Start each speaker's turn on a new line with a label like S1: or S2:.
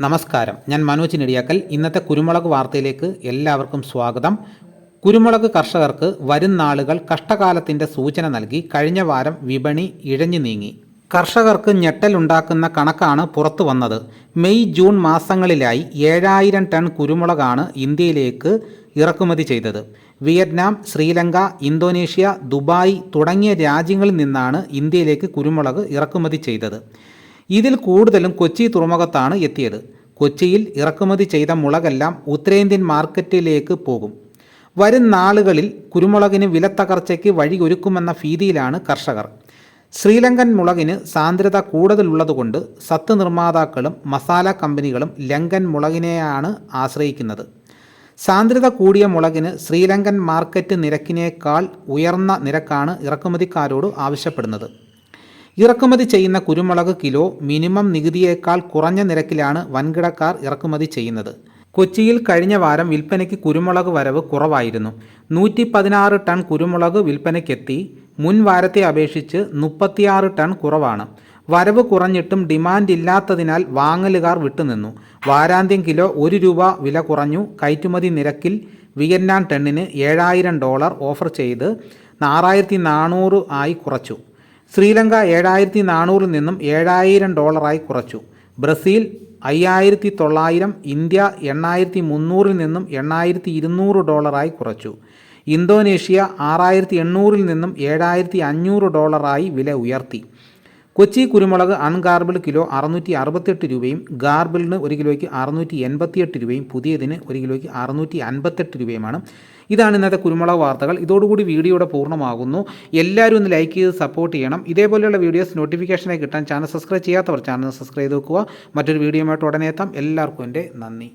S1: നമസ്കാരം. ഞാൻ മനോജ് നെടിയാക്കൽ. ഇന്നത്തെ കുരുമുളക് വാർത്തയിലേക്ക് എല്ലാവർക്കും സ്വാഗതം. കുരുമുളക് കർഷകർക്ക് വരും നാളുകൾ കഷ്ടകാലത്തിന്റെ സൂചന നൽകി. കഴിഞ്ഞ വാരം വിപണി ഇഴഞ്ഞു നീങ്ങി. കർഷകർക്ക് ഞെട്ടലുണ്ടാക്കുന്ന കണക്കാണ് പുറത്തു വന്നത്. മെയ് ജൂൺ മാസങ്ങളിലായി ഏഴായിരം ടൺ കുരുമുളകാണ് ഇന്ത്യയിലേക്ക് ഇറക്കുമതി ചെയ്തത്. വിയറ്റ്നാം ശ്രീലങ്ക ഇന്തോനേഷ്യ ദുബായ് തുടങ്ങിയ രാജ്യങ്ങളിൽ നിന്നാണ് ഇന്ത്യയിലേക്ക് കുരുമുളക് ഇറക്കുമതി ചെയ്തത്. ഇതിൽ കൂടുതലും കൊച്ചി തുറമുഖത്താണ് എത്തിയത്. കൊച്ചിയിൽ ഇറക്കുമതി ചെയ്ത മുളകെല്ലാം ഉത്തരേന്ത്യൻ മാർക്കറ്റിലേക്ക് പോകും. വരും നാളുകളിൽ കുരുമുളകിന് വിലത്തകർച്ചയ്ക്ക് വഴിയൊരുക്കുമെന്ന ഭീതിയിലാണ് കർഷകർ. ശ്രീലങ്കൻ മുളകിന് സാന്ദ്രത കൂടുതലുള്ളതുകൊണ്ട് സത്ത് നിർമ്മാതാക്കളും മസാല കമ്പനികളും ലങ്കൻ മുളകിനെയാണ് ആശ്രയിക്കുന്നത്. സാന്ദ്രത കൂടിയ മുളകിന് ശ്രീലങ്കൻ മാർക്കറ്റ് നിരക്കിനേക്കാൾ ഉയർന്ന നിരക്കാണ് ഇറക്കുമതിക്കാരോട് ആവശ്യപ്പെടുന്നത്. ഇറക്കുമതി ചെയ്യുന്ന കുരുമുളക് കിലോ മിനിമം നികുതിയേക്കാൾ കുറഞ്ഞ നിരക്കിലാണ് വൻകിടക്കാർ ഇറക്കുമതി ചെയ്യുന്നത്. കൊച്ചിയിൽ കഴിഞ്ഞ വാരം വിൽപ്പനയ്ക്ക് കുരുമുളക് വരവ് കുറവായിരുന്നു. നൂറ്റി പതിനാറ് ടൺ കുരുമുളക് വിൽപ്പനയ്ക്കെത്തി. മുൻ വാരത്തെ അപേക്ഷിച്ച് മുപ്പത്തിയാറ് ടൺ കുറവാണ്. വരവ് കുറഞ്ഞിട്ടും ഡിമാൻഡ് ഇല്ലാത്തതിനാൽ വാങ്ങലുകാർ വിട്ടുനിന്നു. വാരാന്ത്യം കിലോ ഒരു രൂപ വില കുറഞ്ഞു. കയറ്റുമതി നിരക്കിൽ വിയറ്റ്നാം ടണ്ണിന് ഏഴായിരം ഡോളർ ഓഫർ ചെയ്ത് ആറായിരത്തി നാനൂറ് ആയി കുറച്ചു. ശ്രീലങ്ക ഏഴായിരത്തി നാനൂറിൽ നിന്നും ഏഴായിരം ഡോളറായി കുറച്ചു. ബ്രസീൽ അയ്യായിരത്തി തൊള്ളായിരം ഇന്ത്യ എണ്ണായിരത്തി മുന്നൂറിൽ നിന്നും എണ്ണായിരത്തി ഇരുന്നൂറ് ഡോളറായി കുറച്ചു. ഇന്തോനേഷ്യ ആറായിരത്തി എണ്ണൂറിൽ നിന്നും ഏഴായിരത്തി അഞ്ഞൂറ് ഡോളറായി വില ഉയർത്തി. കൊച്ചി കുരുമുളക് അൺഗാർബിൾ കിലോ അറുന്നൂറ്റി അറുപത്തെട്ട് രൂപയും ഗാർബിളിന് ഒരു കിലോയ്ക്ക് അറുന്നൂറ്റി എൺപത്തിയെട്ട് രൂപയും പുതിയതിന് ഒരു കിലോയ്ക്ക് അറുന്നൂറ്റി അൻപത്തെട്ട് രൂപയുമാണ്. ഇതാണ് ഇന്നത്തെ കുരുമുളക് വാർത്തകൾ. ഇതോടുകൂടി വീഡിയോയുടെ പൂർണമാകുന്നു. എല്ലാവരും ഒന്ന് ലൈക്ക് ചെയ്ത് സപ്പോർട്ട് ചെയ്യണം. ഇതേപോലെയുള്ള വീഡിയോസ് നോട്ടിഫിക്കേഷനായി കിട്ടാൻ ചാനൽ സബ്സ്ക്രൈബ് ചെയ്യാത്തവർ ചാനൽ സബ്സ്ക്രൈബ് ചെയ്ത് വെക്കുക. മറ്റൊരു വീഡിയോയുമായിട്ട് ഉടനെ എത്താം. എല്ലാവർക്കും എന്റെ നന്ദി.